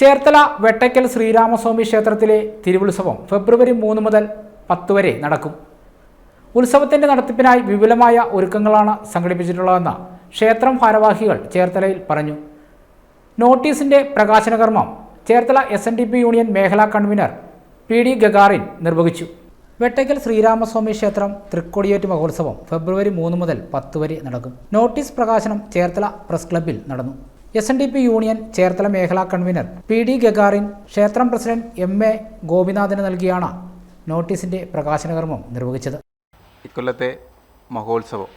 ചേർത്തല വെട്ടയ്ക്കൽ ശ്രീരാമസ്വാമി ക്ഷേത്രത്തിലെ തിരുവുത്സവം ഫെബ്രുവരി മൂന്ന് മുതൽ പത്ത് വരെ നടക്കും. ഉത്സവത്തിന്റെ നടത്തിപ്പിനായി വിപുലമായ ഒരുക്കങ്ങളാണ് സംഘടിപ്പിച്ചിട്ടുള്ളതെന്ന് ക്ഷേത്രം ഭാരവാഹികൾ ചേർത്തലയിൽ പറഞ്ഞു. നോട്ടീസിന്റെ പ്രകാശന കർമ്മം Cherthala S N D P union മേഖലാ കൺവീനർ പി ഡി ഗഗാറിൻ നിർവഹിച്ചു. വെട്ടയ്ക്കൽ ശ്രീരാമസ്വാമി ക്ഷേത്രം തൃക്കൊടിയേറ്റ് മഹോത്സവം ഫെബ്രുവരി മൂന്ന് മുതൽ പത്ത് വരെ നടക്കും. നോട്ടീസ് പ്രകാശനം ചേർത്തല പ്രസ് ക്ലബ്ബിൽ നടന്നു. S N D P union Cherthala മേഖലാ കൺവീനർ പി ഡി ഗഗാറിൻ ക്ഷേത്രം പ്രസിഡന്റ് എം എ ഗോപിനാഥിന് നൽകിയാണ് നോട്ടീസിന്റെ പ്രകാശന കർമ്മം നിർവഹിച്ചത്. ഇക്കൊല്ലത്തെ മഹോത്സവം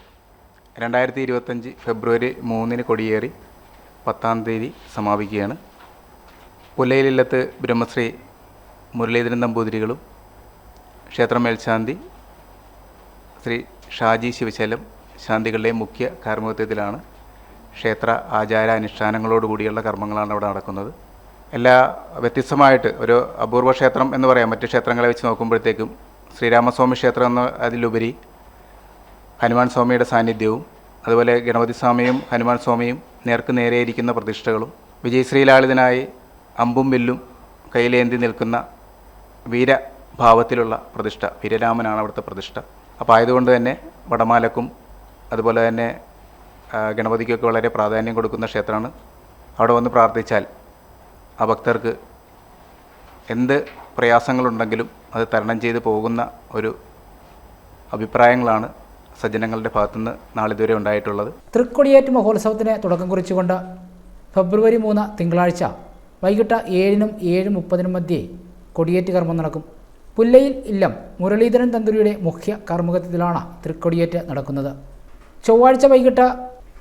രണ്ടായിരത്തി ഇരുപത്തഞ്ച് ഫെബ്രുവരി മൂന്നിന് കൊടിയേറി പത്താം തീയതി സമാപിക്കുകയാണ്. പുലയിലില്ലത്ത് ബ്രഹ്മശ്രീ മുരളീധരൻ നമ്പൂതിരികളും ക്ഷേത്ര മേൽശാന്തി ശ്രീ ഷാജി ശിവശലം ശാന്തികളുടെ മുഖ്യ കാർമ്മികത്വത്തിലാണ് ക്ഷേത്ര ആചാര അനുഷ്ഠാനങ്ങളോടുകൂടിയുള്ള കർമ്മങ്ങളാണ് അവിടെ നടക്കുന്നത്. എല്ലാ വ്യത്യസ്തമായിട്ട് ഒരു അപൂർവ ക്ഷേത്രം എന്ന് പറയാം. മറ്റ് ക്ഷേത്രങ്ങളെ വെച്ച് നോക്കുമ്പോഴത്തേക്കും ശ്രീരാമസ്വാമി ക്ഷേത്രം എന്ന അതിലുപരി ഹനുമാൻ സ്വാമിയുടെ സാന്നിധ്യവും അതുപോലെ ഗണപതി സ്വാമിയും ഹനുമാൻ സ്വാമിയും നേർക്ക് നേരെയിരിക്കുന്ന പ്രതിഷ്ഠകളും വിജയശ്രീലാളിതനായി അമ്പും വില്ലും കയ്യിലേന്തി നിൽക്കുന്ന വീരഭാവത്തിലുള്ള പ്രതിഷ്ഠ വീരരാമനാണ് അവിടുത്തെ പ്രതിഷ്ഠ. അപ്പോൾ ആയതുകൊണ്ട് തന്നെ വടമാലക്കും അതുപോലെ തന്നെ ഗണപതിക്കൊക്കെ വളരെ പ്രാധാന്യം കൊടുക്കുന്ന ക്ഷേത്രമാണ്. അവിടെ വന്ന് പ്രാർത്ഥിച്ചാൽ ആ ഭക്തർക്ക് എന്ത് പ്രയാസങ്ങളുണ്ടെങ്കിലും അത് തരണം ചെയ്ത് പോകുന്ന ഒരു അഭിപ്രായങ്ങളാണ് സജ്ജനങ്ങളുടെ ഭാഗത്തുനിന്ന് നാളിതുവരെ ഉണ്ടായിട്ടുള്ളത്. തൃക്കൊടിയേറ്റ് മഹോത്സവത്തിന് തുടക്കം കുറിച്ചുകൊണ്ട് ഫെബ്രുവരി മൂന്ന് തിങ്കളാഴ്ച വൈകിട്ട് ഏഴിനും ഏഴ് മുപ്പതിനും മധ്യേ കൊടിയേറ്റ് കർമ്മം നടക്കും. പുല്ലയിൽ ഇല്ലം മുരളീധരൻ തന്ത്രിയുടെ മുഖ്യ കർമ്മകത്തിലാണ് തൃക്കൊടിയേറ്റ് നടക്കുന്നത്. ചൊവ്വാഴ്ച വൈകിട്ട്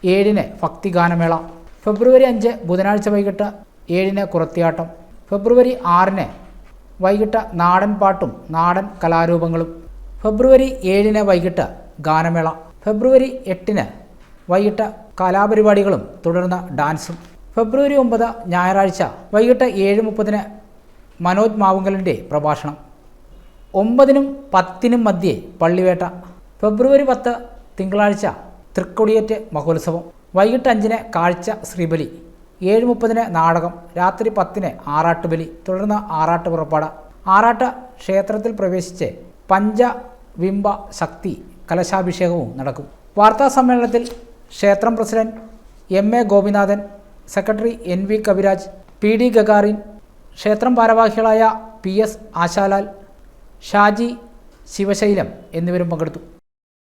ഏഴിന് ഭക്തിഗാനമേള. ഫെബ്രുവരി അഞ്ച് ബുധനാഴ്ച വൈകിട്ട് ഏഴിന് കുറത്തിയാട്ടം. ഫെബ്രുവരി ആറിന് വൈകിട്ട് നാടൻ പാട്ടും നാടൻ കലാരൂപങ്ങളും. ഫെബ്രുവരി ഏഴിന് വൈകിട്ട് ഗാനമേള. ഫെബ്രുവരി എട്ടിന് വൈകിട്ട് കലാപരിപാടികളും തുടർന്ന് ഡാൻസും. ഫെബ്രുവരി ഒമ്പത് ഞായറാഴ്ച വൈകിട്ട് ഏഴ് മുപ്പതിന് മനോജ് മാവുങ്കലിന്റെ പ്രഭാഷണം. ഒമ്പതിനും പത്തിനും മധ്യേ പള്ളിവേട്ട. ഫെബ്രുവരി പത്ത് തിങ്കളാഴ്ച തൃക്കൊടിയേറ്റ് മഹോത്സവം. വൈകിട്ട് അഞ്ചിന് കാഴ്ച ശ്രീബലി. ഏഴ് മുപ്പതിന് നാടകം. രാത്രി പത്തിന് ആറാട്ടുബലി. തുടർന്ന് ആറാട്ട് പുറപ്പാട്. ആറാട്ട് ക്ഷേത്രത്തിൽ പ്രവേശിച്ച് പഞ്ചവിംബ ശക്തി കലശാഭിഷേകവും നടക്കും. വാർത്താ സമ്മേളനത്തിൽ ക്ഷേത്രം president M A Gopinathan secretary N V Kaviraj P D Gagarin ക്ഷേത്രം ഭാരവാഹികളായ പി എസ് ആശാലാൽ ഷാജി ശിവശൈലം എന്നിവരും പങ്കെടുത്തു.